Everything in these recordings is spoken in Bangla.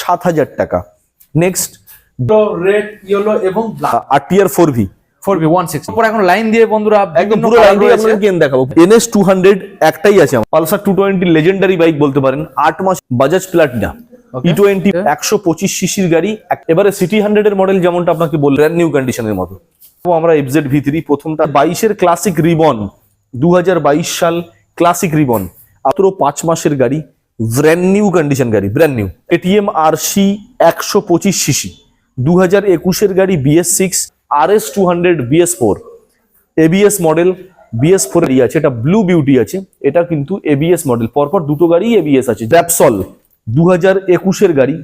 সাত হাজার টাকা। নেক্সট রেড ইয়েলো এবং black R TR four V four B one six এখন লাইন দিয়ে বন্ধুরা একদম পুরো লাইন দিয়ে আপনাদের কেন দেখাবো। এনএস টু হান্ড্রেড একটাই আছে আমার। Pulsar two twenty legendary bike বলতে পারেন। আট মাস Bajaj Platina Okay. E twenty একশো পঁচিশ সিসির গাড়ি। এবারে সিটি হান্ড্রেড এর মডেল যেমনটা আপনাকে নিউ কন্ডিশনের মতো। তো আমরা এফজেড ভি থ্রি প্রথমটা বাইশের ক্লাসিক রিবন দু হাজার বাইশ সাল ক্লাসিক রিবন মাত্র পাঁচ মাসের গাড়ি। ব্র্যান্ড নিউ কন্ডিশন গাড়ি brand new ATM R C একশো পঁচিশ সিসি দু হাজার একুশের গাড়ি BS six R S two hundred BS four ABS model BS four আছে। এটা ব্লু বিউটি আছে। এটা কিন্তু এবিএস মডেল পরপর দুটো গাড়ি এবিএস আছে। র্যাপসল দু হাজার একুশের গাড়ি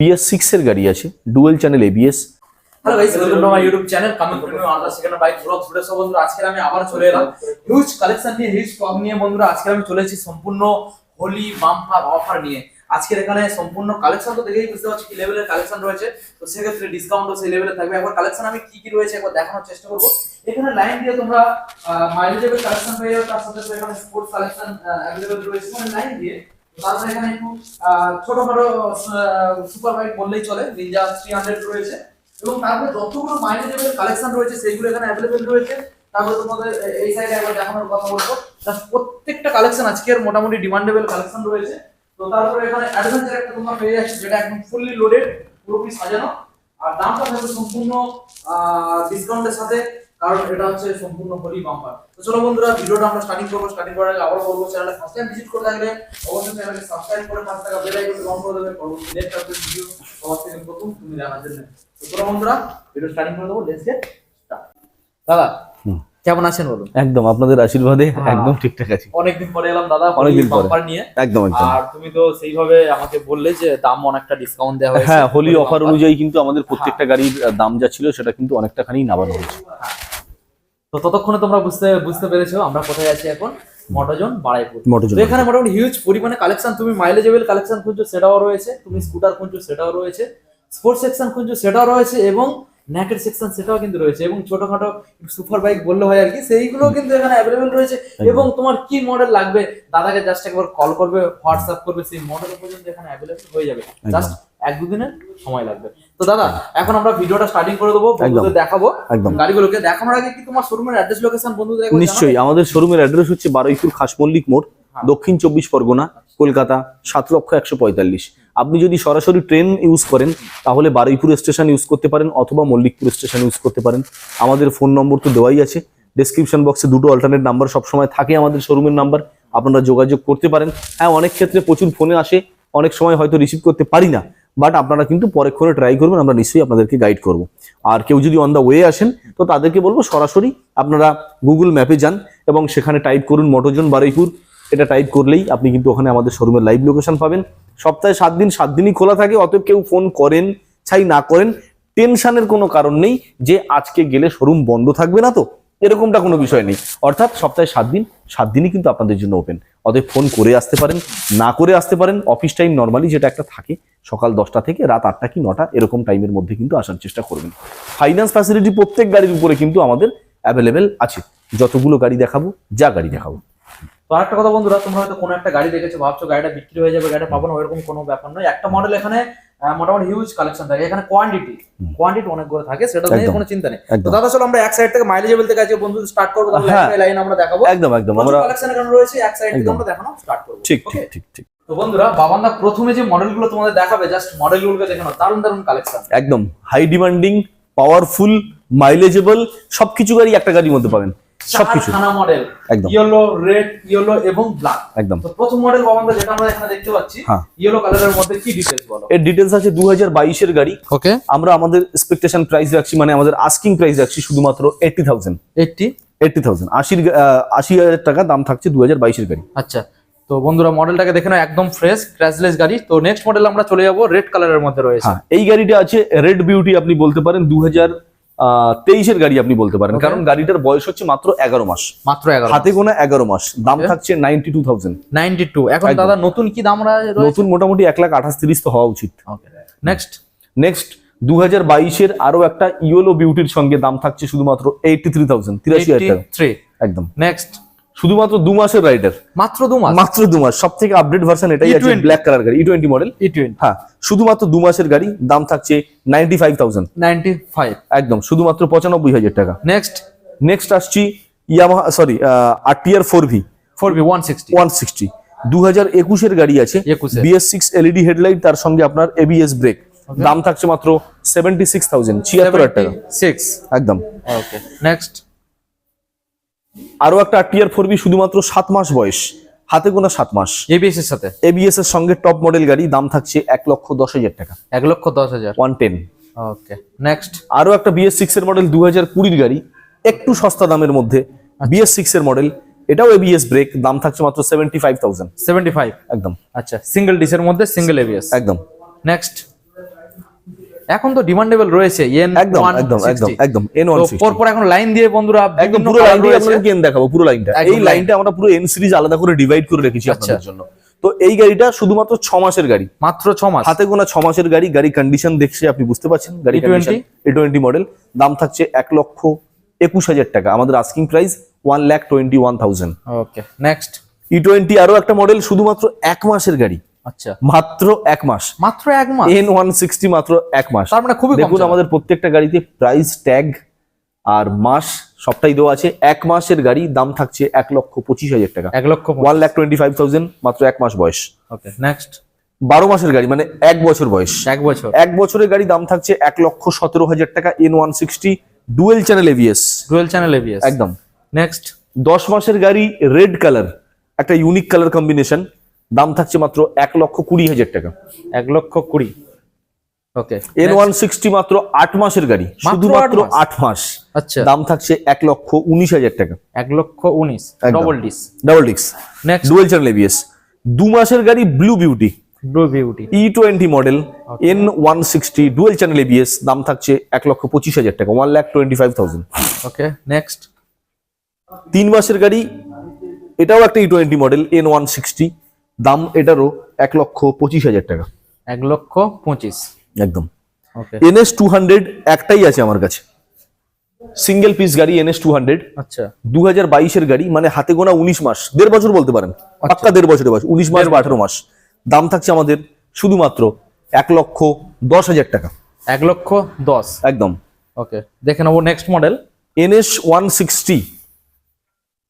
বিএস সিক্স এর গাড়ি আছে। ডুয়েল চ্যানেল এবিএস আমি আবার চলে এলাম। হিউজ কালেকশন নিয়ে হিউজ স্টক নিয়ে বন্ধুরা আজকে আমি চলে এসেছি সম্পূর্ণ হোলি বাম্পার অফার নিয়ে। আজকের এখানে সম্পূর্ণ কালেকশন তো দেখেই বুঝতে পারছি কি লেভেলের কালেকশন রয়েছে। তো সেক্ষেত্রে ডিসকাউন্টও সেই লেভেলে থাকবে। একবার কালেকশন আমি কি কি রয়েছে একবার দেখানোর চেষ্টা করব। এখানে লাইন দিয়ে তোমরা মাইলেজেবল কালেকশন পেয়ে যাবে তার সাথে এখানে স্পোর্টস কালেকশন অ্যাভেলেবল রয়েছে। মানে লাইন দিয়ে। তারপরে এখানে একটু ছোটখাটো সুপার বাইক বললেই চলে। নিনজা থ্রি হান্ড্রেড রয়েছে। এবং তারপরে যতগুলো মাইনে লেভেল কালেকশন রয়েছে, সেইগুলো এখানে অ্যাভেলেবেল রয়েছে। তারপরে তোমাদের এই সাইডে একবার দেখানোর কথা বলব। প্রত্যেকটা কালেকশন আজকের মোটামুটি ডিমান্ডেবল কালেকশন রয়েছে। তো তারপরে এখানে অ্যাডভেঞ্চার একটা তোমরা পেয়ে যাচ্ছে, যেটা একদম ফুললি লোডেড পুরোপুরি সাজানো। আর দামটা থাকবে সম্পূর্ণ ডিসকাউন্টের সাথে, কারণ এটা হচ্ছে সম্পূর্ণ হোলি বাম্পার তো চলো বন্ধুরা, ভিডিওটা আমরা স্টার্টিং করব স্টার্টিং করার আগে আবার বলব চ্যানেলটা ফার্স্ট টাইম ভিজিট করে থাকলে অবশ্যই চ্যানেলকে সাবস্ক্রাইব করে পাঁচ টাকা বেল আইকনটি অন করে দেবে। পরবর্তী নেক্সট আপডেট ভিডিও সবার থেকে প্রথম তুমি জানার জন্য। তো চলো বন্ধুরা ভিডিও স্টার্টিং করে দেবো লেটস গেট দাদা। কেমন আছেন বলুন? একদম আপনাদের আশীর্বাদে হ্যাঁ। একদম ঠিকঠাক আছে। অনেকদিন পরে এলাম দাদা অনেকদিন পরে। নিয়ে। একদম একদম। আর তুমি তো সেইভাবে আমাকে বললে যে দাম অনেকটা ডিসকাউন্ট দেওয়া হয়েছে। হ্যাঁ হোলি অফার অনুযায়ী কিন্তু আমাদের প্রত্যেকটা গাড়ির দাম যা ছিল সেটা কিন্তু অনেকটা খানি নামানো হয়েছে। তো ততক্ষণে তোমরা বুঝতে বুঝতে পেরেছ আমরা কোথায় আছি এখন? মটোজন বাড়াইপুর মোটরজন তো এখানে মোটামুটি হিউজ পরিমাণে কালেকশন তুমি মাইলেজেবল কালেকশন খুঁজছো সেটাও রয়েছে তুমি স্কুটার খুঁজছো সেটাও রয়েছে স্পোর্টস সেকশন খুঁজছো সেটাও রয়েছে এবং ন্যাকের সেকশন সেটাও কিন্তু রয়েছে এবং ছোটখাটো সুপার বাইক বললে হয় আর কি সেইগুলো কিন্তু এখানে অ্যাভেলেবেল রয়েছে এবং তোমার কি মডেল লাগবে দাদাকে জাস্ট একবার কল করবে হোয়াটসঅ্যাপ করবে সেই মডেল পর্যন্ত এখানে অ্যাভেলেবেল হয়ে যাবে। জাস্ট এক দুদিনের সময় লাগবে। তো দাদা এখন আমরা ভিডিওটা স্টার্টিং করে দেবো বন্ধুদের দেখাবো। একদম। গাড়িগুলোকে দেখানোর আগে কি তোমার শোরুমের অ্যাড্রেস লোকেশন বন্ধুদের নিশ্চয়ই আমাদের শোরুমের অ্যাড্রেস হচ্ছে বারুইপুর খাসমল্লিক মোড় হ্যাঁ। দক্ষিণ চব্বিশ পরগনা কলকাতা সাত লক্ষ একশো পঁয়তাল্লিশ। আপনি যদি সরাসরি ট্রেন ইউজ করেন, তাহলে বারুইপুর স্টেশন ইউজ করতে পারেন অথবা মল্লিকপুর স্টেশন ইউজ করতে পারেন। আমাদের ফোন নম্বর তো দেওয়াই আছে। ডেসক্রিপশন বক্সে দুটো অল্টারনেট নাম্বার সবসময় থাকে আমাদের শোরুমের নাম্বার আপনারা যোগাযোগ করতে পারেন। হ্যাঁ অনেক ক্ষেত্রে প্রচুর ফোনে আসে। অনেক সময় হয়তো রিসিভ করতে পারি না। বাট আপনারা কিন্তু পরেক্ষণে ট্রাই করবেন, আমরা নিশ্চয়ই আপনাদেরকে গাইড করব। আর কেউ যদি অন দ্য ওয়ে আসেন, তো তাদেরকে বলব সরাসরি আপনারা গুগল ম্যাপে যান এবং সেখানে টাইপ করুন মটোজন বারুইপুর এটা টাইপ করলেই আপনি কিন্তু ওখানে আমাদের শোরুমের লাইভ লোকেশন পাবেন। সপ্তাহে সাত দিন, সাত দিনই খোলা থাকে, অতএব কেউ ফোন করেন চাই না করেন টেনশনের কোনো কারণ নেই যে আজকে গেলে শোরুম বন্ধ থাকবে না তো। এরকমটা কোনো বিষয় নেই। অর্থাৎ সপ্তাহে সাত দিন, সাত দিনই কিন্তু আপনাদের জন্য ওপেন অতএব ফোন করে আসতে পারেন, না করে আসতে পারেন অফিস টাইম নর্মালি যেটা একটা থাকে, সকাল দশটা থেকে রাত আটটা কি নটা, এরকম টাইমের মধ্যে কিন্তু আসার চেষ্টা করবেন। ফাইন্যান্স ফ্যাসিলিটি প্রত্যেক গাড়ির উপরে কিন্তু আমাদের অ্যাভেলেবেল আছে। যতগুলো গাড়ি দেখাবো, যা গাড়ি দেখাবো। তো আরেকটা কথা বন্ধুরা তোমরা হয়তো কোনো একটা গাড়ি দেখেছ ভাবছ গাড়িটা বিক্রি হয়ে যাবে গাড়িটা পাবো না ওইরকম কোনো ব্যাপার নয়। একটা মডেল এখানে মোটামুটি হিউজ কালেকশন থাকে। এখানে কোয়ান্টিটি কোয়ান্টিটি অনেক করে থাকে সেটা নিয়ে কোনো চিন্তা নেই। তো দাদা চলো আমরা এক সাইড থেকে মাইলেজেবল থেকে আজকে বন্ধু স্টার্ট করব তাহলে হ্যাঁ। লাইন আমরা দেখাবো। একদম একদম আমরা কালেকশন এখানে রয়েছে এক সাইড থেকে আমরা দেখানো স্টার্ট করব। ঠিক ঠিক ঠিক ঠিক। তো বন্ধুরা বাবান্দা প্রথমে যে মডেলগুলো তোমাদের দেখাবে জাস্ট মডেলগুলোকে দেখানো দারুণ দারুণ কালেকশন একদম হাই ডিমান্ডিং পাওয়ারফুল মাইলেজেবল সবকিছু গাড়ি একটা গাড়ির মধ্যে পাবেন। সবকিছু। খানা মডেল একদম। ইয়েলো রেড ইয়েলো এবং ব্ল্যাক একদম। তো প্রথম মডেল বাবান্দা যেটা আমরা এখানে দেখতে পাচ্ছি হ্যাঁ। ইয়েলো কালারের মধ্যে কি ডিটেলস বলো? এর আছে গাড়ি। ওকে আমরা আমাদের এক্সপেকটেশন প্রাইস রাখছি মানে আমাদের আস্কিং প্রাইস রাখছি শুধুমাত্র eighty thousand eighty eighty thousand আশির আশি হাজার টাকা দাম থাকছে দু হাজার বাইশের গাড়ি। আচ্ছা তো বন্ধুরা মডেলটাকে দেখে নাও একদম ফ্রেশ ক্র্যাশলেস গাড়ি। তো নেক্সট মডেল আমরা চলে যাব রেড কালারের মধ্যে রয়েছে। হ্যাঁ এই গাড়িটা আছে রেড বিউটি আপনি বলতে পারেন দু হাজার তেইশের গাড়ি আপনি বলতে পারেন। কারণ গাড়িটার বয়স হচ্ছে মাত্র এগারো মাস। মাত্র এগারো হাতে গোনা এগারো মাস। দাম. থাকছে ninety two thousand ninety two এখন দাদা নতুন কি দাম নতুন মোটামুটি এক লাখ আঠাশ তিরিশ তো হওয়া উচিত। নেক্সট নেক্সট দু হাজার বাইশের আরও একটা ইয়েলো বিউটির সঙ্গে দাম থাকছে শুধুমাত্র এইটি থ্রি থাউজেন্ড তিরাশি হাজার একদম। নেক্সট শুধুমাত্র দু মাসের রাইডার মাত্র দু মাস? মাত্র দু মাস। সব থেকে আপডেট ভার্সন এটাই আছে ব্ল্যাক কালার গাড়ি E twenty model E twenty হ্যাঁ শুধুমাত্র দু মাসের গাড়ি দাম থাকছে ninety five thousand ninety five একদম শুধুমাত্র পঁচানব্বই হাজার টাকা। নেক্সট নেক্সট আসছি Yamaha sorry RTR four V four V one sixty one sixty দু হাজার একুশের গাড়ি আছে 21 বিএস সিক্স এলইডি হেডলাইট তার সঙ্গে আপনার এবিএস ব্রেক দাম থাকছে মাত্র সেভেন্টি সিক্স থাউজেন্ড ছিয়াত্তর হাজার টাকা। সিক্স একদম। ওকে নেক্সট আরও একটা আরটিআর ফোর বি শুধুমাত্র সাত মাস বয়স। হাতে গোনা সাত মাস। এবিএস এর সাথে? এবিএস এর সঙ্গে টপ মডেল গাড়ি দাম থাকছে এক লক্ষ দশ হাজার টাকা। এক লক্ষ দশ হাজার? ওয়ান টেন ওকে নেক্সট আরও একটা বিএস সিক্স এর মডেল দু হাজার কুড়ির গাড়ি একটু সস্তা দামের মধ্যে। বিএস সিক্স এর মডেল এটাও এবিএস ব্রেক দাম থাকছে মাত্র seventy five thousand seventy five একদম। আচ্ছা সিঙ্গেল ডিসের মধ্যে সিঙ্গেল এবিএস একদম। নেক্সট এখন তো ডিমান্ডেবল রয়েছে ইয়েন একদম একদম একদম একদম এন ওয়ান পরপর এখন লাইন দিয়ে বন্ধুরা একদম পুরো লাইনটা রয়েছে। আপনাদেরকে এন দেখাবো পুরো লাইনটা এই। লাইনটা আমরা পুরো এন সিরিজ আলাদা করে ডিভাইড করে রেখেছি আপনাদের জন্য। তো এই গাড়িটা শুধুমাত্র ছ মাসের গাড়ি। মাত্র ছ মাস। হাতে গোনা ছ মাসের গাড়ি গাড়ি কন্ডিশন দেখছে আপনি বুঝতে পারছেন গাড়ি E20? কন্ডিশন এ টোয়েন্টি মডেল দাম থাকছে এক লক্ষ একুশ হাজার টাকা। আমাদের asking price one lakh twenty one thousand okay next E twenty আরও একটা মডেল শুধুমাত্র এক মাসের গাড়ি। আচ্ছা। মাত্র এক মাস। মাত্র এক মাস? এন ওয়ান সিক্সটি মাত্র এক মাস। তার মানে খুবই দেখুন আমাদের প্রত্যেকটা গাড়িতে প্রাইস ট্যাগ আর মাস সবটাই দেওয়া আছে। এক মাসের গাড়ি দাম থাকছে এক লক্ষ পঁচিশ হাজার টাকা। এক লক্ষ one lakh twenty five thousand মাত্র এক মাস বয়স। ওকে নেক্সট বারো মাসের গাড়ি মানে এক বছর বয়স। এক বছর। এক বছরের গাড়ি দাম থাকছে এক লক্ষ সতেরো হাজার টাকা N one sixty dual channel ABS dual channel একদম। নেক্সট দশ মাসের গাড়ি রেড কালার একটা ইউনিক কালার কম্বিনেশন দাম থাকছে মাত্র এক লক্ষ কুড়ি হাজার টাকা। এক লক্ষ কুড়ি। ওকে এন ওয়ান সিক্সটি মাত্র আট মাসের গাড়ি শুধুমাত্র আট মাস? আচ্ছা। দাম থাকছে এক লক্ষ উনিশ হাজার টাকা। এক লক্ষ উনিশ। ডবল ডিস ডাবল ডিক্স নেক্সট ডুয়েল চ্যানেল এবিএস দু মাসের গাড়ি blue beauty blue beauty E twenty model N one sixty dual channel ABS দাম থাকছে এক লক্ষ পঁচিশ হাজার টাকা one lakh twenty five thousand okay next তিন মাসের গাড়ি এটাও একটা E twenty model N one sixty দাম এটারও এক লক্ষ পঁচিশ হাজার টাকা। এক লক্ষ পঁচিশ। একদম। এনএস টু হান্ড্রেড একটাই আছে আমার কাছে। সিঙ্গেল পিস গাড়ি এনএস টু হান্ড্রেড। আচ্ছা। দু হাজার বাইশের গাড়ি মানে হাতে গোনা উনিশ মাস। দেড় বছর বলতে পারেন। পাক্কা দেড় বছরের বয়স। উনিশ মাস বা আঠারো মাস। দাম থাকছে আমাদের শুধুমাত্র এক লক্ষ দশ হাজার টাকা। এক লক্ষ দশ। একদম। ওকে। দেখে নেব next model NS one sixty.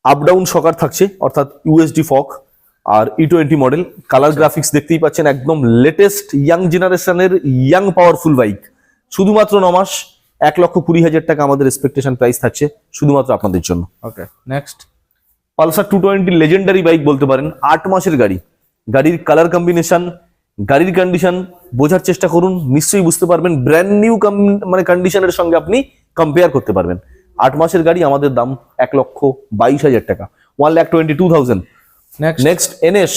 Up down shocker থাকছে অর্থাৎ ইউএসডি ফক আর E twenty model colour graphics দেখতেই পাচ্ছেন একদম লেটেস্ট ইয়াং জেনারেশনের ইয়াং পাওয়ারফুল বাইক শুধুমাত্র ন মাস এক লক্ষ কুড়ি হাজার টাকা আমাদের এক্সপেকটেশন প্রাইস থাকছে শুধুমাত্র আপনাদের জন্য। Okay next Pulsar two twenty legendary bike বলতে পারেন আট মাসের গাড়ি। গাড়ির কালার কম্বিনেশন গাড়ির কন্ডিশন বোঝার চেষ্টা করুন নিশ্চয়ই বুঝতে পারবেন ব্র্যান্ড নিউ মানে কন্ডিশনের সঙ্গে আপনি কম্পেয়ার করতে পারবেন। আট মাসের গাড়ি আমাদের দাম এক লক্ষ বাইশ হাজার টাকা। One lakh twenty two thousand next NS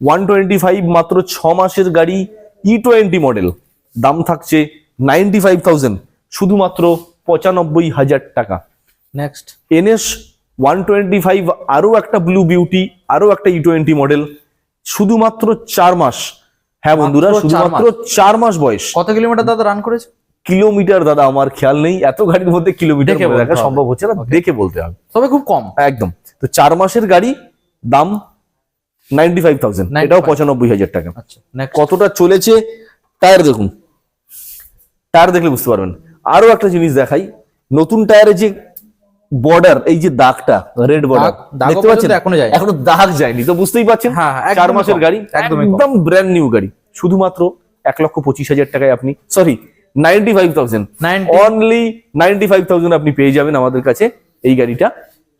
one twenty five মাত্র ছ মাসের গাড়ি ই টোয়েন্টি মডেল দাম থাকছে নাইনটি ফাইভ থাউজেন্ড শুধুমাত্র পঁচানব্বই হাজার টাকা। Next NS one twenty five আরও একটা ব্লু বিউটি আরও একটা ই টোয়েন্টি মডেল শুধুমাত্র চার মাস। হ্যাঁ বন্ধুরা শুধুমাত্র চার মাস বয়স। কত কিলোমিটার দাদা রান করেছে? কিলোমিটার দাদা আমার খেয়াল নেই। এত গাড়ির মধ্যে কিলোমিটার দেখে। সম্ভব হচ্ছে না? দেখে বলতে হবে। তবে খুব কম। একদম। তো চার মাসের গাড়ি দাম নাইনটি ফাইভ থাউজেন্ড। 95,000 এটাও পঁচানব্বই হাজার টাকা। আচ্ছা কতটা চলেছে? টায়ার দেখুন। টায়ার দেখলে বুঝতে পারবেন। আরও একটা জিনিস দেখাই। নতুন টায়ারে যে বর্ডার এই যে দাগটা রেড বর্ডার দেখতে পাচ্ছেন? এখনও যায়নি। এখনও দাগ যায়নি তো বুঝতেই পারছেন হ্যাঁ, হ্যাঁ, চার মাসের গাড়ি একদম ব্র্যান্ড নিউ গাড়ি। শুধুমাত্র এক লক্ষ পঁচিশ হাজার টাকায় আপনি sorry ninety five thousand. 90 only ninety five thousand আপনি পেয়ে যাবেন আমাদের কাছে এই গাড়িটা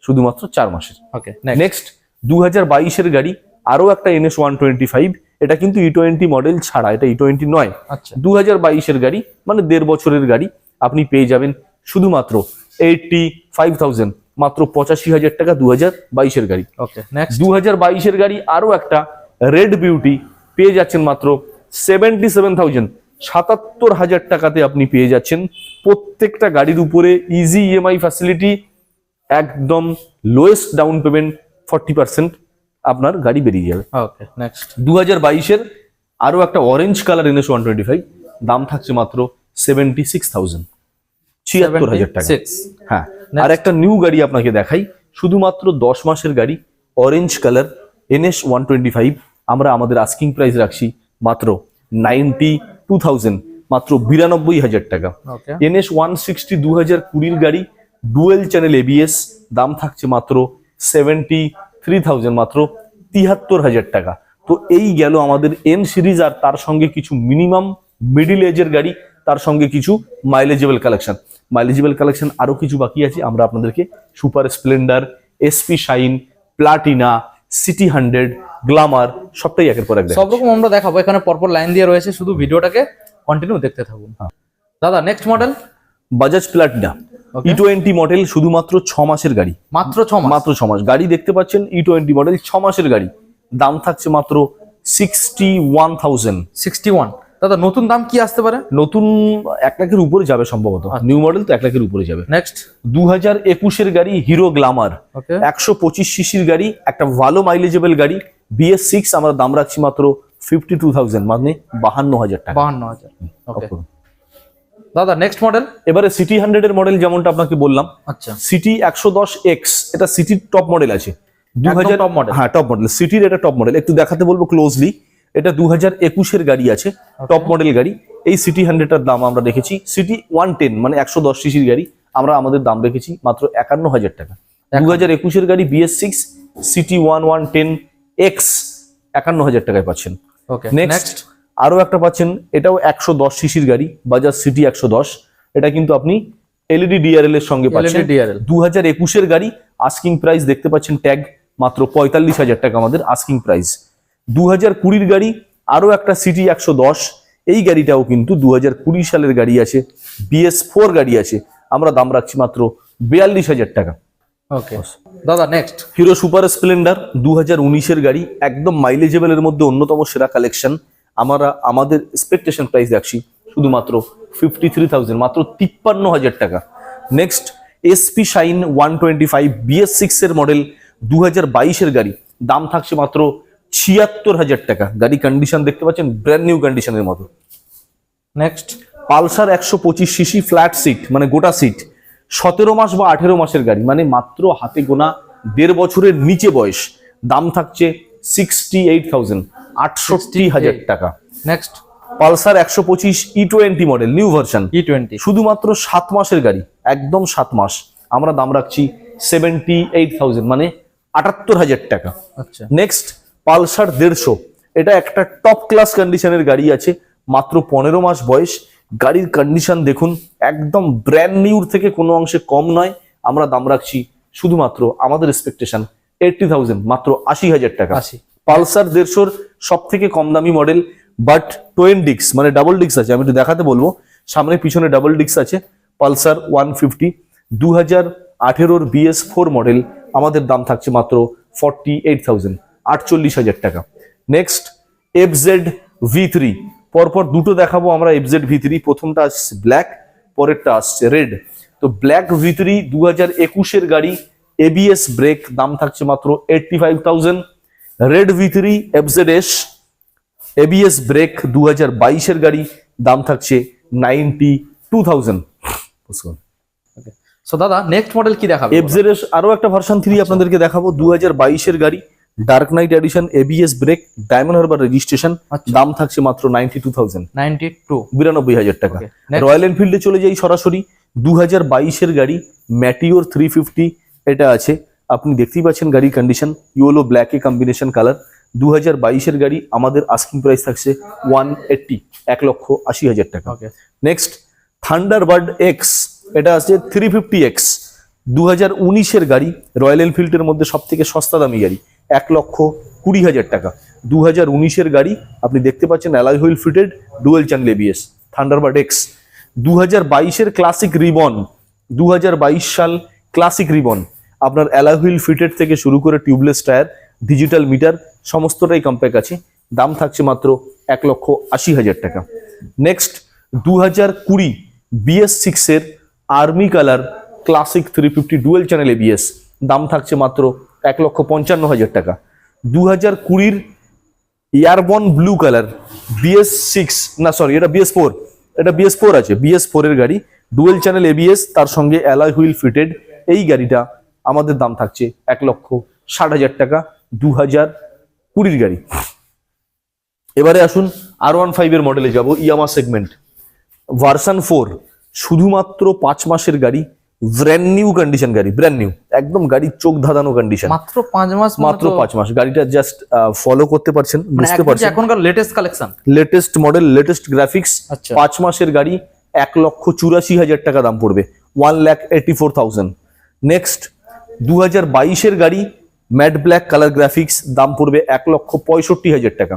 শুধুমাত্র চার মাসের। ওকে নেক্সট নেক্সট দু হাজার বাইশের গাড়ি আরও একটা এনএস ওয়ান টোয়েন্টি ফাইভ এটা কিন্তু ই টোয়েন্টি মডেল ছাড়া এটা ই টোয়েন্টি নয়। আচ্ছা। দু হাজার বাইশের গাড়ি মানে দেড় বছরের গাড়ি আপনি পেয়ে যাবেন শুধুমাত্র এইটটি ফাইভ থাউজেন্ড মাত্র পঁচাশি হাজার টাকা দু হাজার বাইশের গাড়ি। ওকে নেক্সট দু হাজার বাইশের গাড়ি আরও একটা রেড বিউটি পেয়ে যাচ্ছেন মাত্র সেভেন্টি সেভেন থাউজেন্ড সাতাত্তর হাজার টাকাতে আপনি পেয়ে যাচ্ছেন। প্রত্যেকটা গাড়ির উপরে ইজি ইএমআই ফ্যাসিলিটি একদম lowest down payment forty percent আপনার গাড়ি বেরিয়ে যাবে। ওকে নেক্সট দু হাজার বাইশের আরও একটা orange colour NS one twenty five দাম থাকছে মাত্র সেভেন্টি সিক্স থাউজেন্ড ছিয়াত্তর হাজার টাকা। হ্যাঁ আর একটা নিউ গাড়ি আপনাকে দেখাই শুধুমাত্র দশ মাসের গাড়ি orange colour NS one twenty five আমরা আমাদের আস্কিং প্রাইস রাখছি মাত্র নাইনটি টু থাউজেন্ড মাত্র বিরানব্বই হাজার টাকা। ওকে এনএস ওয়ান সিক্সটি দু হাজার কুড়ির গাড়ি ডুয়েল চ্যানেল এবিএস দাম থাকছে মাত্র সেভেন্টি থ্রি থাউজেন্ড মাত্র তিয়াত্তর হাজার টাকা তো এই গেল আমাদের এন সিরিজ আর তার সঙ্গে কিছু মিনিমাম মিডিল এজের গাড়ি তার সঙ্গে কিছু মাইলেজেবল কালেকশন মাইলেজেবল কালেকশন আরও কিছু বাকি আছে আমরা আপনাদেরকে Super Splendor SP Shine Platina CT hundred Glamour সবটাই একের পর এক। সব রকম আমরা দেখাবো এখানে পরপর লাইন দিয়ে রয়েছে শুধু ভিডিওটাকে কন্টিনিউ দেখতে থাকুন হ্যাঁ। দাদা next model Bajaj Platina. E twenty model শুধুমাত্র ছ মাসের গাড়ি। মাত্র ছ মাত্র ছ মাস। গাড়ি দেখতে পাচ্ছেন ই টোয়েন্টি মডেল ছ মাসের গাড়ি। দাম থাকছে মাত্র sixty one thousand sixty one দাদা নতুন দাম কি আসতে পারে? নতুন এক লাখের উপরে যাবে সম্ভবত। নিউ মডেল তো এক লাখের উপরে যাবে। নেক্সট দু হাজার একুশের গাড়ি হিরো গ্লামার একশো পঁচিশ সিসির গাড়ি একটা ভালো মাইলেজেবল গাড়ি। বিএস সিক্স আমরা দাম রাখছি মাত্র ফিফটি টু থাউজেন্ড মানে বাহান্ন হাজার টাকা। বাহান্ন হাজার। দাদা নেক্সট মডেল এবারে সিটি হান্ড্রেডের মডেল যেমনটা আপনাকে বললাম আচ্ছা। সিটি একশো দশ এক্স এটা সিটির টপ মডেল আছে। দু হাজার top model। হ্যাঁ টপ মডেল সিটির এটা টপ মডেল একটু দেখাতে বলব ক্লোজলি এটা দু হাজার একুশের গাড়ি আছে টপ মডেল গাড়ি। এই সিটি হান্ড্রেডটার দাম আমরা রেখেছি সিটি ওয়ান টেন মানে একশো দশ সিসির গাড়ি আমরা আমাদের দাম রেখেছি মাত্র একান্ন হাজার টাকা। দু হাজার একুশের গাড়ি BS six CT one one ten X একান্ন হাজার টাকায় পাচ্ছেন। ওকে নেক্সট আরও একটা পাচ্ছেন এটাও একশো দশ সিসির গাড়ি বাজাজ সিটি একশো দশ। এটা কিন্তু আপনি এলইডি ডিআরএল এর সঙ্গে পাচ্ছেন। ডিআরএল দু হাজার একুশের গাড়ি আস্কিং প্রাইস দেখতে পাচ্ছেন ট্যাগ মাত্র পঁয়তাল্লিশ হাজার টাকা আমাদের আস্কিং প্রাইস দু হাজার কুড়ির গাড়ি আরও একটা সিটি একশো দশ। এই গাড়িটাও কিন্তু দু হাজার কুড়ি সালের গাড়ি আছে বিএস ফোর গাড়ি আছে। আমরা দাম রাখছি মাত্র বিয়াল্লিশ হাজার টাকা। ওকে দাদা নেক্সট হিরো সুপার স্প্লেন্ডার দু হাজার উনিশের গাড়ি একদম মাইলেজেবলের মধ্যে অন্যতম সেরা কালেকশন আমরা আমাদের এক্সপেকটেশন প্রাইস রাখছি শুধুমাত্র ফিফটি থ্রি থাউজেন্ড মাত্র তিপ্পান্ন হাজার টাকা। Next SP Shine one twenty five BS six এর মডেল দু হাজার বাইশের গাড়ি। দাম থাকছে মাত্র ছিয়াত্তর হাজার টাকা। গাড়ি কন্ডিশন দেখতে পাচ্ছেন ব্র্যান্ড নিউ কন্ডিশনের মতো। নেক্সট পালসার একশো পঁচিশ সিসি ফ্ল্যাট সিট মানে গোটা সিট সতেরো মাস বা আঠেরো মাসের গাড়ি মানে মাত্র হাতে গোনা দেড় বছরের নিচে বয়স। দাম থাকছে সিক্সটি এইট থাউজেন্ড আটষট্টি হাজার টাকা। নেক্সট পালসার একশো পঁচিশ E twenty model new version E twenty শুধুমাত্র সাত মাসের গাড়ি একদম সাত মাস। আমরা দাম রাখছি সেভেন্টি এইট থাউজেন্ড মানে আটাত্তর হাজার টাকা। আচ্ছা। নেক্সট পালসার দেড়শো। এটা একটা টপ ক্লাস কন্ডিশনের গাড়ি আছে মাত্র পনেরো মাস বয়স। গাড়ির কন্ডিশন দেখুন একদম ব্র্যান্ড নিউর থেকে কোনো অংশে কম নয়। আমরা দাম রাখছি শুধুমাত্র আমাদের এক্সপেকটেশন এইটটি থাউজেন্ড মাত্র আশি হাজার টাকা। আশি। পালসার দেড়শোর সব থেকে কম দামি মডেল বাট টোয়েন ডিক্স মানে ডাবল ডিক্স আছে, আমি একটু দেখাতে বলব। সামনে পিছনে ডাবল ডিক্স আছে, পালসার ওয়ান ফিফটি দু হাজার আঠেরোর বিএস ফোর মডেল আমাদের দাম থাকছে মাত্র ফর্টি এইট থাউজেন্ড আটচল্লিশ হাজার টাকা। Next F Z V three পরপর দুটো দেখাবো আমরা এফ জেড ভি থ্রি প্রথমটা আসছে ব্ল্যাক পরেরটা আসছে রেড তো ব্ল্যাক ভি থ্রি দু হাজার একুশের গাড়ি এবিএস ব্রেক দাম থাকছে মাত্র eighty five thousand red V three FZ S ABS brake দু হাজার বাইশের গাড়ি দাম থাকছে নাইনটি টু থাউজেন্ড সো দাদা নেক্সট মডেল কি দেখাবে এফজেড এস আরও একটা ভার্সন থ্রি আপনাদেরকে দেখাবো দু হাজার বাইশের গাড়ি dark knight edition ABS brake Diamond Harbour registration আচ্ছা। দাম থাকছে মাত্র ninety two thousand ninety two বিরানব্বই হাজার টাকা। রয়্যাল এনফিল্ডে চলে যাই সরাসরি দু হাজার বাইশের গাড়ি ম্যাটিওর থ্রি ফিফটি এটা আছে। আপনি দেখতেই পাচ্ছেন গাড়ির কন্ডিশন ইয়েলো ব্ল্যাকে কম্বিনেশন কালার দু হাজার বাইশের গাড়ি আমাদের আস্কিং প্রাইস থাকছে ওয়ান এইট্টি এক লক্ষ আশি হাজার টাকা। ওকে নেক্সট থান্ডারবার্ড এক্স এটা আছে থ্রি ফিফটি এক্স দু হাজার উনিশের গাড়ি রয়্যাল এনফিল্ডের মধ্যে সব থেকে সস্তা দামি গাড়ি এক লক্ষ কুড়ি হাজার টাকা। দু হাজার উনিশের গাড়ি আপনি দেখতে পাচ্ছেন alloy wheel fitted dual channel ABS Thunderbird X দু হাজার বাইশের ক্লাসিক রিবন দু হাজার বাইশ সাল ক্লাসিক রিবন আপনার অ্যালয় হুইল ফিটেড থেকে শুরু করে টিউবলেস টায়ার ডিজিটাল মিটার সমস্তটাই কম্প্যাক আছে। দাম থাকছে মাত্র এক লক্ষ আশি হাজার টাকা। নেক্সট দু হাজার কুড়ি বিএস সিক্সের army colour classic three fifty dual channel ABS দাম থাকছে মাত্র এক লক্ষ পঞ্চান্ন হাজার টাকা। দু হাজার কুড়ির airborne blue colour BS six না সরি এটা বিএস ফোর এটা বিএস ফোর আছে বিএস ফোরের গাড়ি। ডুয়েল চ্যানেল এবিএস তার সঙ্গে অ্যালয় হুইল ফিটেড এই গাড়িটা আমাদের দাম থাকছে এক লক্ষ ষাট হাজার টাকা দু হাজার কুড়ির গাড়ি। এবারে আসুন আর ওয়ান ফাইভের মডেলে যাব ইয়ামা সেগমেন্ট ভার্সান ফোর শুধুমাত্র পাঁচ মাসের গাড়ি ব্র্যান্ড নিউ কন্ডিশন গাড়ি ব্র্যান্ড নিউ একদম গাড়ির চোখ ধাঁধানো কন্ডিশন মাত্র পাঁচ মাস মাত্র পাঁচ মাস গাড়িটা জাস্ট ফলো করতে পারছেন মানে বুঝতে পারছেন। এখনকার latest collection latest model latest graphics পাঁচ মাসের গাড়ি এক লক্ষ চুরাশি হাজার টাকা দাম পড়বে one lakh eighty four thousand next দু হাজার বাইশের গাড়ি ম্যাট ব্ল্যাক কালার গ্রাফিক্স দাম পড়বে এক লক্ষ পঁয়ষট্টি হাজার টাকা।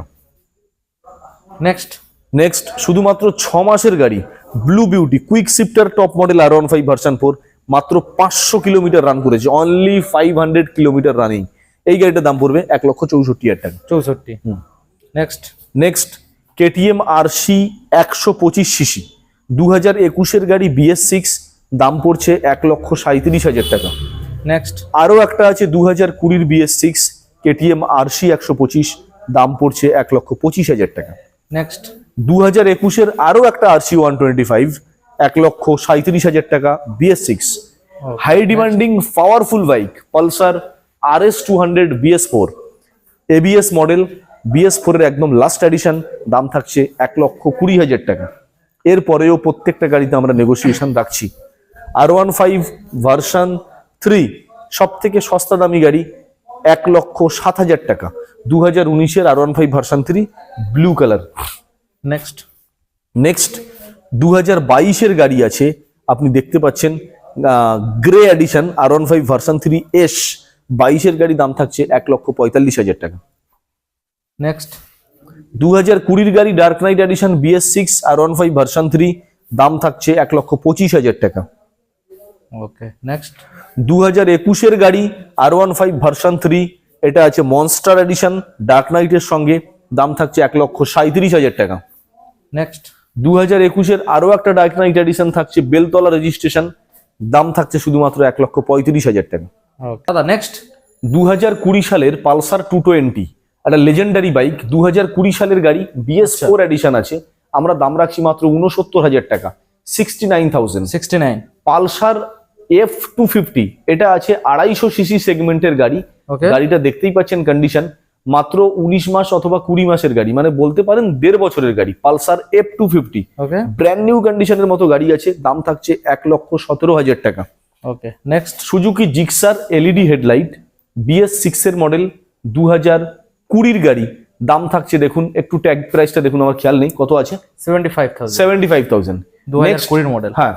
নেক্সট নেক্সট শুধুমাত্র ছ মাসের গাড়ি blue beauty quick shifter top model R one five version four মাত্র পাঁচশো কিলোমিটার রান করেছে only five hundred kilometre running এই গাড়িটার দাম পড়বে এক লক্ষ চৌষট্টি হাজার টাকা। চৌষট্টি। নেক্সট নেক্সট কেটিএম আরসি একশো পঁচিশ সিসি দু হাজার একুশের গাড়ি বিএস সিক্স দাম পড়ছে এক লক্ষ সাঁত্রিশ হাজার টাকা। নেক্সট আরও একটা আছে দু হাজার কুড়ির বিএস সিক্স কেটিএম আরসি একশো পঁচিশ দাম পড়ছে এক লক্ষ পঁচিশ হাজার টাকা। নেক্সট দু হাজার একুশের আরও একটা আরসি ওয়ান টোয়েন্টি ফাইভ এক লক্ষ সাঁত্রিশ হাজার টাকা BS six high demanding powerful bike Pulsar R S two hundred BS four ABS model BS ফোরের একদম লাস্ট এডিশন দাম থাকছে এক লক্ষ কুড়ি হাজার টাকা। এরপরেও প্রত্যেকটা গাড়িতে আমরা নেগোসিয়েশন রাখছি। R one five version three সব থেকে সস্তা দামি গাড়ি এক লক্ষ সাত হাজার টাকা। দু হাজার উনিশের R one five version three blue colour next next দু হাজার বাইশের গাড়ি আছে আপনি দেখতে পাচ্ছেন grey edition R one five version three S বাইশের গাড়ি দাম থাকছে এক লক্ষ পঁয়তাল্লিশ হাজার টাকা। নেক্সট দু হাজার কুড়ির গাড়ি dark knight edition BS six R one five version three দাম থাকছে এক লক্ষ পঁচিশ হাজার টাকা। ওকে নেক্সট দু হাজার একুশের গাড়ি R one five version three এটা আছে মনস্টার এডিশন ডার্ক নাইটের সঙ্গে দাম থাকছে এক লক্ষ সাঁত্রিশ হাজার টাকা। নেক্সট দু হাজার একুশের আরও একটা ডার্ক নাইট এডিশন থাকছে বেলতলা রেজিস্ট্রেশন দাম থাকছে শুধুমাত্র এক লক্ষ পঁয়ত্রিশ হাজার টাকা। দাদা নেক্সট দু হাজার কুড়ি সালের পালসার টু টোয়েন্টি একটা লেজেন্ডারি বাইক দু হাজার কুড়ি সালের গাড়ি বিএস ফোর এডিশন আছে আমরা দাম রাখছি মাত্র উনসত্তর হাজার টাকা sixty nine thousand sixty nine Pulsar F two fifty এটা আছে আড়াইশো সিসি সেগমেন্টের গাড়ি। গাড়িটা দেখতেই পাচ্ছেন কন্ডিশন মাত্র উনিশ মাস অথবা কুড়ি মাসের গাড়ি মানে বলতে পারেন দেড় বছরের গাড়ি Pulsar F two fifty brand new কন্ডিশনের মতো গাড়ি আছে দাম থাকছে এক লক্ষ সতেরো হাজার টাকা। Okay next Suzuki Gixxer LED headlight BS six এর মডেল দু হাজার কুড়ির গাড়ি। দাম থাকছে দেখুন একটু ট্যাগ প্রাইসটা দেখুন আমার খেয়াল নেই কত আছে? Seventy five thousand seventy five thousand দু হাজার কুড়ির মডেল হ্যাঁ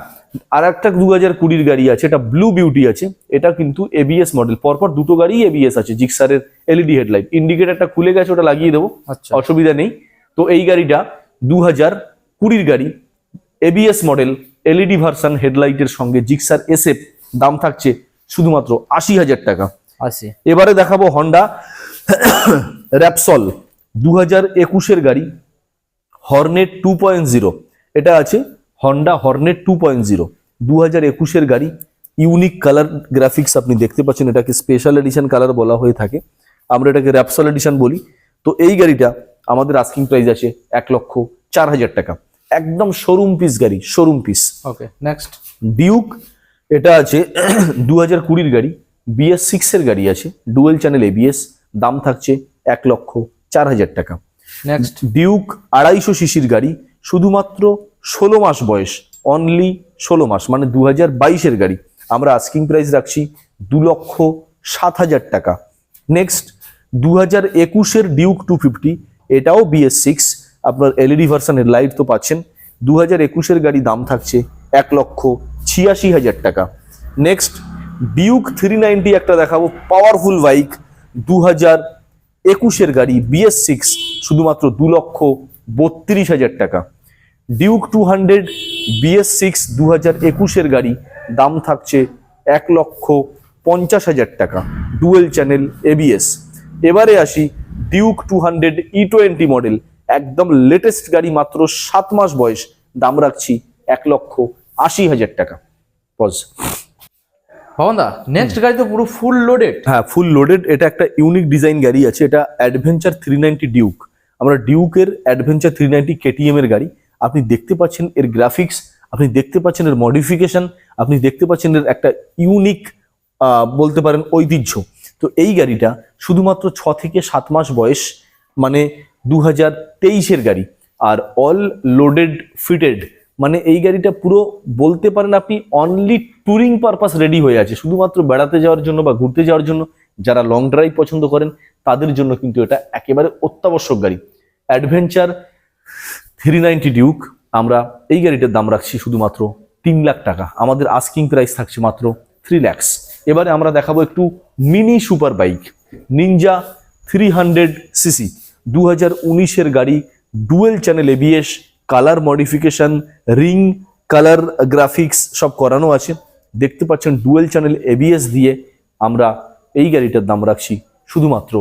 আর একটা দু হাজার কুড়ির গাড়ি আছে এটা ব্লু বিউটি আছে এটা কিন্তু এবিএস মডেল পরপর দুটো গাড়ি এবিএস আছে জিক্সারের এলইডি হেডলাইট ইন্ডিকেটারটা খুলে গেছে ওটা লাগিয়ে দেবো আচ্ছা। অসুবিধা নেই। তো এই গাড়িটা দু হাজার কুড়ির গাড়ি এবিএস মডেল এলইডি ভার্সন হেডলাইটের সঙ্গে জিক্সার এসএফ দাম থাকছে শুধুমাত্র আশি হাজার টাকা। আশি। এবারে দেখাবো হন্ডা র্যাপসল দু হাজার একুশের গাড়ি হর্নেট টু পয়েন্ট জিরো এটা আছে Honda Hornet two point zero দু হাজার একুশের গাড়ি ইউনিক কালার গ্রাফিক্স আপনি দেখতে পাচ্ছেন এটাকে স্পেশাল এডিশন কালার বলা হয়ে থাকে। আমরা এটাকে র্যাপসল এডিশন বলি। তো এই গাড়িটা আমাদের আস্কিং প্রাইস আছে এক লক্ষ চার হাজার টাকা। একদম শোরুম পিস গাড়ি showroom piece okay next Duke এটা আছে দু হাজার কুড়ির গাড়ি বিএস সিক্স এর গাড়ি আছে ডুয়েল চ্যানেল এবিএস দাম থাকছে এক লক্ষ চার হাজার টাকা। নেক্সট ডিউক আড়াইশো সিসির গাড়ি শুধুমাত্র ষোলো মাস বয়স অনলি ষোলো মাস মানে দু হাজার বাইশের গাড়ি। আমরা আস্কিং প্রাইস রাখছি দু লক্ষ সাত হাজার টাকা। নেক্সট দু হাজার একুশের ডিউক টু ফিফটি এটাও বিএস সিক্স আপনার এলইডি ভার্সনের লাইট তো পাচ্ছেন। দু হাজার একুশের গাড়ি দাম থাকছে এক লক্ষ ছিয়াশি হাজার টাকা। নেক্সট ডিউক থ্রি নাইনটি একটা দেখাবো পাওয়ারফুল বাইক দু হাজার একুশের গাড়ি বিএস সিক্স শুধুমাত্র দু লক্ষ বত্রিশ হাজার টাকা। Duke two hundred BS six দু হাজার একুশের গাড়ি দাম থাকছে এক লক্ষ পঞ্চাশ হাজার টাকা ডুয়েল চ্যানেল এবিএস এবারে আসি Duke two hundred E twenty model একদম লেটেস্ট গাড়ি মাত্র সাত মাস বয়স দাম রাখছি এক লক্ষ আশি হাজার টাকা। পজ দা নেক্সট গাড়ি তো পুরো ফুল লোডেড হ্যাঁ ফুল লোডেড এটা একটা ইউনিক ডিজাইন গাড়ি আছে এটা অ্যাডভেঞ্চার থ্রি নাইনটি ডিউক আমরা ডিউকের অ্যাডভেঞ্চার থ্রি নাইনটি কেটিএম এর গাড়ি আপনি দেখতে পাচ্ছেন এর গ্রাফিক্স আপনি দেখতে পাচ্ছেন এর মডিফিকেশন আপনি দেখতে পাচ্ছেন এর একটা ইউনিক বলতে পারেন ঐতিহ্য। তো এই গাড়িটা শুধুমাত্র ছ থেকে সাত মাস বয়স মানে দু হাজার তেইশের গাড়ি। আর অল লোডেড ফিটেড মানে এই গাড়িটা পুরো বলতে পারেন আপনি অনলি ট্যুরিং পারপাস রেডি হয়ে আছে। শুধুমাত্র বেড়াতে যাওয়ার জন্য বা ঘুরতে যাওয়ার জন্য যারা লং ড্রাইভ পছন্দ করেন, তাদের জন্য কিন্তু এটা একেবারে অত্যাবশ্যক গাড়ি। অ্যাডভেঞ্চার থ্রি নাইনটি ডিউক আমরা এই গাড়িটার দাম রাখছি শুধুমাত্র তিন লাখ টাকা। আমাদের আস্কিং প্রাইস থাকছে মাত্র থ্রি ল্যাক্স এবারে আমরা দেখাবো একটু mini super bike Ninja three hundred CC দু হাজার উনিশের গাড়ি dual channel ABS colour modification ring colour graphics সব করানো আছে। দেখতে পাচ্ছেন ডুয়েল চ্যানেল এবিএস দিয়ে আমরা এই গাড়িটার দাম রাখছি শুধুমাত্র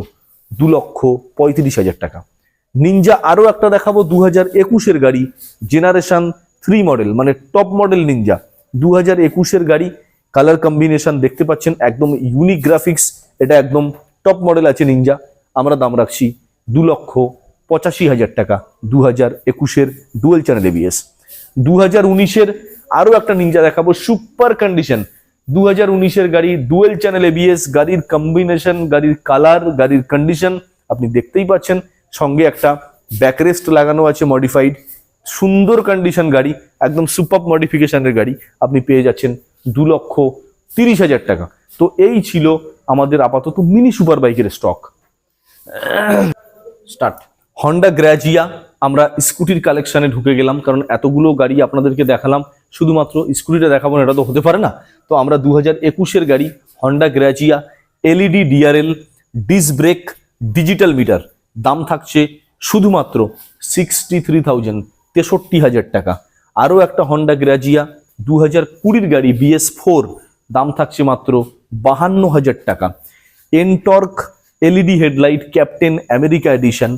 দু লক্ষ পঁয়ত্রিশ হাজার টাকা। নিনজা আরও একটা দেখাবো দু হাজার একুশের গাড়ি জেনারেশন থ্রি মডেল মানে টপ মডেল নিনজা দু হাজার একুশের গাড়ি কালার কম্বিনেশন দেখতে পাচ্ছেন, একদম ইউনিক গ্রাফিক্স এটা একদম টপ মডেল আছে নিনজা আমরা দাম রাখছি দু লক্ষ পঁচাশি হাজার টাকা দু হাজার একুশের ডুয়েল চ্যানেল এবিএস দু হাজার উনিশের আরও একটা নিনজা দেখাবো সুপার কন্ডিশন দু হাজার উনিশের গাড়ি ডুয়েল চ্যানেল এবিএস গাড়ির কম্বিনেশন গাড়ির কালার গাড়ির কন্ডিশন আপনি দেখতেই পাচ্ছেন সঙ্গে একটা ব্যাকরেস্ট লাগানো আছে মডিফাইড সুন্দর কন্ডিশন গাড়ি, একদম সুপার মডিফিকেশনের গাড়ি। আপনি পেয়ে যাচ্ছেন দু লক্ষ তিরিশ হাজার টাকা। তো এই ছিল আমাদের আপাতত মিনি সুপার বাইকের স্টক স্টার্ট হন্ডা গ্র্যাজিয়া আমরা স্কুটির কালেকশনে ঢুকে গেলাম, কারণ এতগুলো গাড়ি আপনাদেরকে দেখালাম। শুধুমাত্র স্কুটিটা দেখাবো না, এটা তো হতে পারে না। তো আমরা দু হাজার একুশের গাড়ি Honda Grazia LED DRL disc brake digital meter দাম থাকছে শুধুমাত্র সিক্সটি থ্রি থাউজেন্ড তেষট্টি হাজার টাকা। আরও একটা হন্ডা গ্র্যাজিয়া দু হাজার কুড়ির গাড়ি বিএস ফোর দাম থাকছে মাত্র বাহান্ন হাজার টাকা। NTorq LED headlight Captain America edition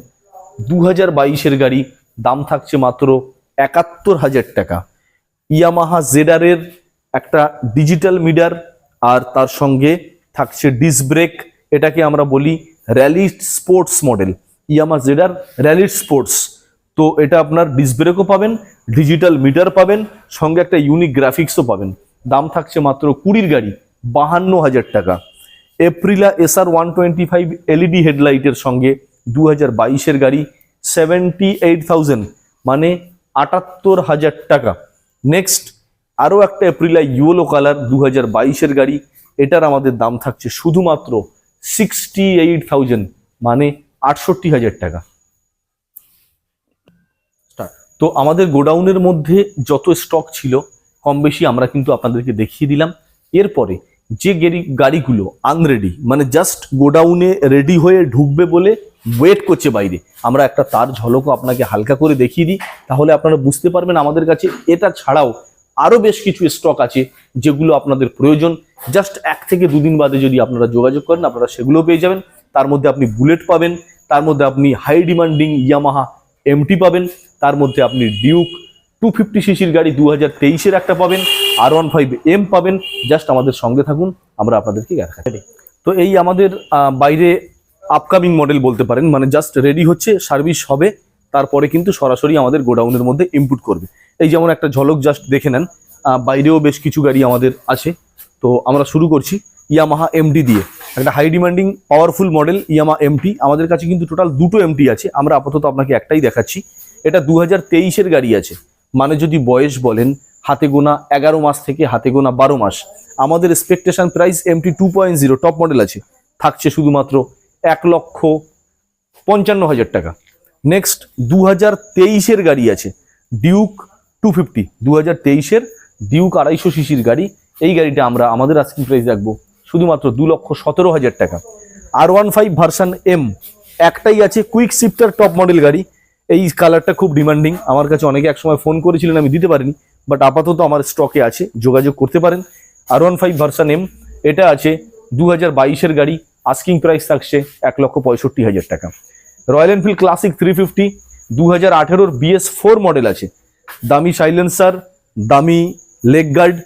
দু হাজার বাইশের গাড়ি, দাম থাকছে মাত্র একাত্তর হাজার টাকা। ইয়ামাহা জেডারের একটা ডিজিটাল মিটার আর তার সঙ্গে থাকছে ডিস ব্রেক এটাকে আমরা বলি র্যালি স্পোর্টস মডেল ইয়ামা জেডার র্যালি স্পোর্টস। তো এটা আপনার ডিস ব্রেকও পাবেন ডিজিটাল মিটার পাবেন, সঙ্গে একটা ইউনিক গ্রাফিক্সও পাবেন। দাম থাকছে মাত্র কুড়ির গাড়ি, বাহান্ন হাজার টাকা। Aprilia SR one twenty five LED হেডলাইটের সঙ্গে দু হাজার বাইশের গাড়ি সেভেন্টি এইট থাউজেন্ড মানে আটাত্তর হাজার টাকা। নেক্সট আরও একটা এপ্রিলা ইউলো কালার দু হাজার বাইশের গাড়ি, এটার আমাদের দাম থাকছে শুধুমাত্র সিক্সটি এইট থাউজেন্ড মানে আটষট্টি হাজার টাকা। তো আমাদের গোডাউনের মধ্যে যত স্টক ছিল, কম বেশি আমরা কিন্তু আপনাদেরকে দেখিয়ে দিলাম। এরপরে যে গাড়িগুলো আনরেডি মানে জাস্ট গোডাউনে রেডি হয়ে ঢুকবে বলে ওয়েট করছে বাইরে। আমরা একটা তার ঝলকও আপনাকে হালকা করে দেখিয়ে দিই, তাহলে আপনারা বুঝতে পারবেন আমাদের কাছে। এটা ছাড়াও আরও বেশ কিছু স্টক আছে যেগুলো আপনাদের প্রয়োজন। জাস্ট এক থেকে দুদিন বাদে যদি আপনারা যোগাযোগ করেন, আপনারা সেগুলো পেয়ে যাবেন। তার মধ্যে আপনি বুলেট পাবেন। তার মধ্যে আপনি হাই ডিমান্ডিং ইয়ামাহা এমটি পাবেন, তার মধ্যে আপনি ডিউক টু ফিফটি সিসির গাড়ি দু হাজার তেইশের একটা পাবেন আর ওয়ান ফাইভ এম পাবেন। জাস্ট আমাদের সঙ্গে থাকুন, আমরা আপনাদেরকে দেখাই। তো এই আমাদের বাইরে আপকামিং মডেল বলতে পারেন মানে জাস্ট রেডি হচ্ছে সার্ভিস হবে, তারপরে কিন্তু সরাসরি আমাদের গোডাউনের মধ্যে ইনপুট করবে। এই যেমন একটা ঝলক জাস্ট দেখে নেন বাইরেও বেশ কিছু গাড়ি আমাদের আছে। তো আমরা শুরু করছি ইয়ামাহা এমটি দিয়ে। একটা high demanding powerful model Yamaha MT আমাদের কাছে কিন্তু টোটাল দুটো এমটি আছে। আমরা আপাতত আপনাকে একটাই দেখাচ্ছি। এটা দু হাজার গাড়ি আছে। মানে যদি বয়স বলেন, হাতে গোনা এগারো মাস থেকে হাতে গোনা বারো মাস। আমাদের expectation price MT two point zero top model আছে। থাকছে শুধুমাত্র এক লক্ষ পঞ্চান্ন হাজার টাকা। নেক্সট দু হাজার তেইশের গাড়ি আছে। ডিউক টু ফিফটি দু হাজার তেইশের ডিউক আড়াইশো সিসির গাড়ি। এই গাড়িটা আমরা, আমাদের আস্কিং প্রাইস রাখব শুধুমাত্র দু লক্ষ সতেরো হাজার টাকা। R one five version M একটাই আছে কুইক শিফটার টপ মডেল গাড়ি। এই কালারটা খুব ডিমান্ডিং আমার কাছে অনেকে একসময় ফোন করেছিলেন, আমি দিতে পারিনি। বাট আপাতত আমার স্টকে আছে, যোগাযোগ করতে পারেন। R one five version M এটা আছে দু হাজার বাইশের গাড়ি আস্কিং প্রাইস থাকছে এক লক্ষ পঁয়ষট্টি হাজার টাকা। Royal Enfield Classic three fifty দু হাজার আঠেরোর বিএস ফোর মডেল আছে। দামি সাইলেন্সার দামি লেগ গার্ড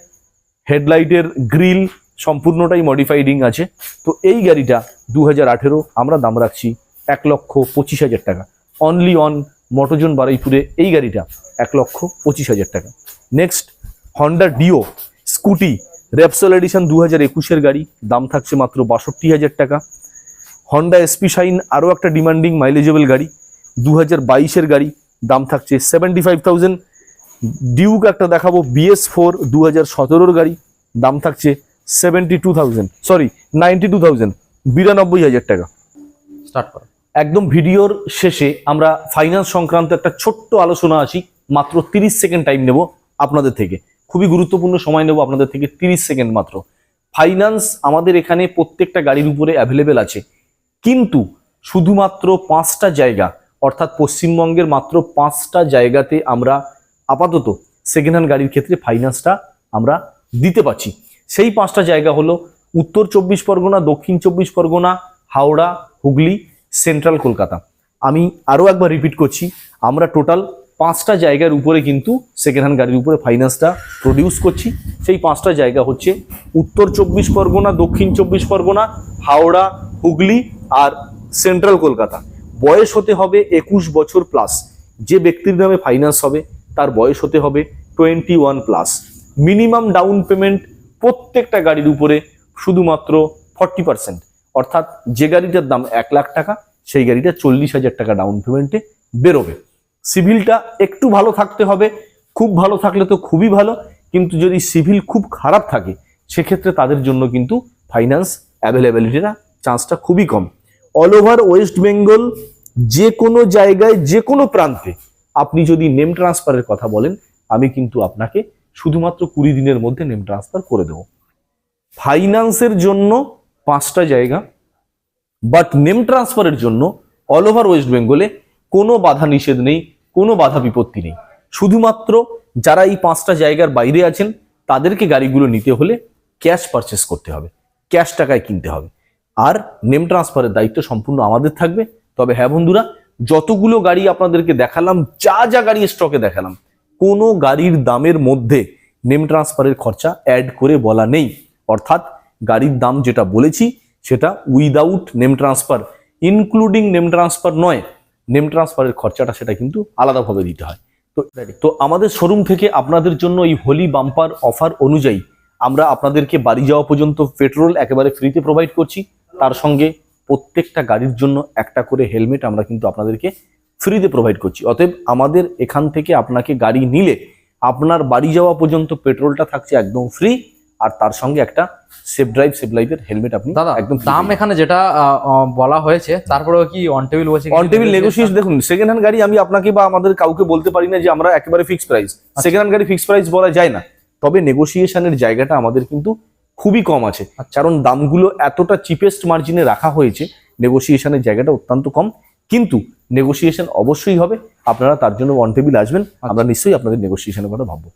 হেডলাইটের গ্রিল সম্পূর্ণটাই মডিফাইডিং আছে। তো এই গাড়িটা দু হাজার আঠেরো আমরা দাম রাখছি এক লক্ষ পঁচিশ হাজার টাকা। অনলি অন মটোজন বারুইপুরে এই গাড়িটা এক লক্ষ পঁচিশ হাজার টাকা। Next Honda Dio scooty Repsol edition দু হাজার একুশের গাড়ি, দাম থাকছে মাত্র বাষট্টি হাজার টাকা। হন্ডা এসপি শাইন আরও একটা ডিমান্ডিং মাইলেজেবল গাড়ি দু হাজার বাইশের গাড়ি, দাম থাকছে সেভেন্টি ফাইভ থাউজেন্ড ডিউক একটা দেখাবো বিএস ফোর দু হাজার সতেরোর গাড়ি, দাম থাকছে seventy two thousand sorry ninety two thousand বিরানব্বই হাজার টাকা। স্টার্ট করো। একদম ভিডিওর শেষে আমরা ফাইন্যান্স সংক্রান্ত একটা ছোট্ট আলোচনা আসি মাত্র তিরিশ সেকেন্ড টাইম নেব আপনাদের থেকে। খুবই গুরুত্বপূর্ণ সময় নেব আপনাদের থেকে তিরিশ সেকেন্ড মাত্র। ফাইন্যান্স আমাদের এখানে প্রত্যেকটা গাড়ির উপরে অ্যাভেলেবেল আছে। কিন্তু শুধুমাত্র পাঁচটা জায়গা অর্থাৎ পশ্চিমবঙ্গের মাত্র পাঁচটা জায়গাতে আমরা আপাতত সেকেন্ড হ্যান্ড গাড়ির ক্ষেত্রে ফাইন্যান্সটা আমরা দিতে পারছি। সেই পাঁচটা জায়গা হলো উত্তর চব্বিশ পরগনা, দক্ষিণ চব্বিশ পরগনা, হাওড়া, হুগলি সেন্ট্রাল কলকাতা। আমি আরও একবার রিপিট করছি, আমরা টোটাল পাঁচটা জায়গার উপরে কিন্তু সেকেন্ড হ্যান্ড গাড়ির উপরে ফাইন্যান্সটা প্রডিউস করছি। সেই পাঁচটা জায়গা হচ্ছে উত্তর চব্বিশ পরগনা, দক্ষিণ চব্বিশ পরগনা, হাওড়া, হুগলি আর সেন্ট্রাল কলকাতা। বয়স হতে হবে একুশ বছর প্লাস যে ব্যক্তির নামে ফাইন্যান্স হবে, তার বয়স হতে হবে twenty one plus minimum down payment প্রত্যেকটা গাড়ির উপরে শুধুমাত্র ফর্টি পার্সেন্ট অর্থাৎ যে গাড়িটার দাম এক লাখ টাকা, সেই গাড়িটা চল্লিশ হাজার টাকা ডাউন পেমেন্টে বেরোবে। সিভিলটা একটু ভালো থাকতে হবে, খুব ভালো থাকলে তো খুবই ভালো, কিন্তু যদি সিভিল খুব খারাপ থাকে, সেক্ষেত্রে তাদের জন্য কিন্তু ফাইন্যান্স অ্যাভেলেবিলিটিটা চান্সটা খুবই কম। অল ওভার ওয়েস্ট বেঙ্গল যে কোনো জায়গায়, যে কোনো প্রান্তে আপনি যদি নেম ট্রান্সফারের কথা বলেন, আমি কিন্তু আপনাকে শুধুমাত্র কুড়ি দিনের মধ্যে নেম ট্রান্সফার করে দেবো। ফাইন্যান্সের জন্য পাঁচটা জায়গা বাট নেম ট্রান্সফারের জন্য অল ওভার ওয়েস্ট বেঙ্গলে কোনো বাধা নিষেধ নেই, কোনো বাধা বিপত্তি নেই। শুধুমাত্র যারা এই পাঁচটা জায়গার বাইরে আছেন, তাদেরকে গাড়িগুলো নিতে হলে ক্যাশ পারচেস করতে হবে ক্যাশ টাকায় কিনতে হবে। আর নেম ট্রান্সফারের দায়িত্ব সম্পূর্ণ আমাদের থাকবে। তবে হ্যাঁ বন্ধুরা, যতগুলো গাড়ি আপনাদেরকে দেখালাম, যা যা গাড়ি স্টকে দেখালাম কোনো গাড়ির দামের মধ্যে নেম ট্রান্সফারের খরচা অ্যাড করে বলা নেই। অর্থাৎ গাড়ির দাম যেটা বলেছি, সেটা without name transfer including name transfer নয়। নেম ট্রান্সফারের খরচাটা সেটা কিন্তু আলাদাভাবে দিতে হয়। তো তো আমাদের শোরুম থেকে আপনাদের জন্য এই হোলি বাম্পার অফার অনুযায়ী আমরা আপনাদেরকে বাড়ি যাওয়া পর্যন্ত পেট্রোল একেবারে ফ্রিতে প্রোভাইড করছি। তার সঙ্গে প্রত্যেকটা গাড়ির জন্য একটা করে হেলমেট আমরা কিন্তু আপনাদেরকে ফ্রিতে প্রোভাইড করছি। অতএব আমাদের এখান থেকে আপনাকে গাড়ি নিলে আপনার বাড়ি যাওয়া পর্যন্ত পেট্রোলটা থাকছে একদম ফ্রি আর তার সঙ্গে একটা সেফ ড্রাইভ সেফ লাইফের হেলমেট আপনি দাদা একদম দাম এখানে যেটা বলা হয়েছে তারপরেও কি অন টেবিল বসে অন টেবিল নেগোসিয়েশন দেখুন সেকেন্ড হ্যান্ড গাড়ি আমি আপনাকে বা আমাদের কাউকে বলতে পারি না যে আমরা একেবারে ফিক্স প্রাইস সেকেন্ড হ্যান্ড গাড়ি ফিক্স প্রাইস বলা যায় না। তবে নেগোসিয়েশনের জায়গাটা আমাদের কিন্তু খুবই কম আছে। কারণ দামগুলো এতটা চিপেস্ট মার্জিনে রাখা হয়েছে নেগোসিয়েশনের জায়গাটা অত্যন্ত কম। কিন্তু নেগোসিয়েশন অবশ্যই হবে। আপনারা তার জন্য ওয়ান টেবিল আসবেন। আমরা নিশ্চয়ই আপনাদের নেগোসিয়েশনের কথা ভাববো।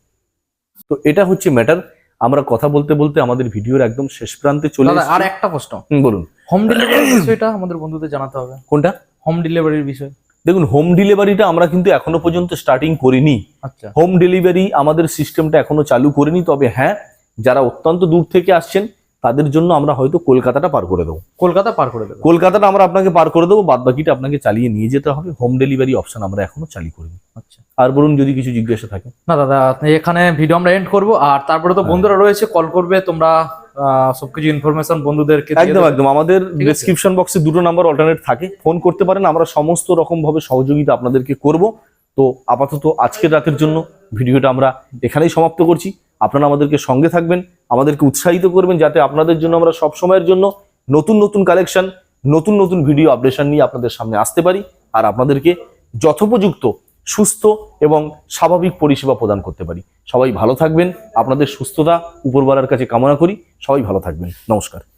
তো এটা হচ্ছে ম্যাটার আমরা কথা বলতে বলতে আমাদের ভিডিওর একদম শেষ প্রান্তে চলে আর একটা প্রশ্ন। বলুন। হোম ডেলিভারির বিষয়টা আমাদের বন্ধুদের জানাতে হবে। কোনটা? হোম ডেলিভারির বিষয়। দেখুন হোম ডেলিভারিটা আমরা কিন্তু এখনও পর্যন্ত স্টার্টিং করিনি। আচ্ছা। হোম ডেলিভারি আমাদের সিস্টেমটা এখনও চালু করিনি। তবে হ্যাঁ যারা অত্যন্ত দূর থেকে আসছেন তাদের জন্য আমরা হয়তো কলকাতাটা পার করে দেবো। কলকাতা পার করে দেবো। কলকাতাটা আমরা আপনাকে পার করে দেবো বাদ বাকিটা আপনাকে চালিয়ে নিয়ে যেতে হবে। হোম ডেলিভারি অপশন আমরা এখনও চালু করিনি। আচ্ছা। আর বলুন যদি কিছু জিজ্ঞাসা থাকে। না দাদা এখানে ভিডিও আমরা এন্ড করব আর তারপরে তো হ্যাঁ। বন্ধুরা রয়েছে কল করবে তোমরা সবকিছু ইনফরমেশন বন্ধুদেরকে একদম একদম। আমাদের। ডেসক্রিপশন বক্সে দুটো নাম্বার অল্টারনেট থাকে। ফোন করতে পারেন আমরা সমস্ত রকম ভাবে সহযোগিতা আপনাদেরকে করব। তো আপাতত আজকের রাতের জন্য ভিডিওটা আমরা এখানেই সমাপ্ত করছি। আপনারা আমাদেরকে সঙ্গে থাকবেন, আমাদেরকে উৎসাহিত করবেন যাতে আপনাদের জন্য আমরা সব সময়ের জন্য নতুন নতুন কালেকশন নতুন নতুন ভিডিও আপডেশন নিয়ে আপনাদের সামনে আসতে পারি আর আপনাদেরকে যথোপযুক্ত, সুস্থ এবং স্বাভাবিক পরিষেবা প্রদান করতে পারি। সবাই ভালো থাকবেন, আপনাদের সুস্থতা উপরবালার কাছে কামনা করি, সবাই ভালো থাকবেন। নমস্কার।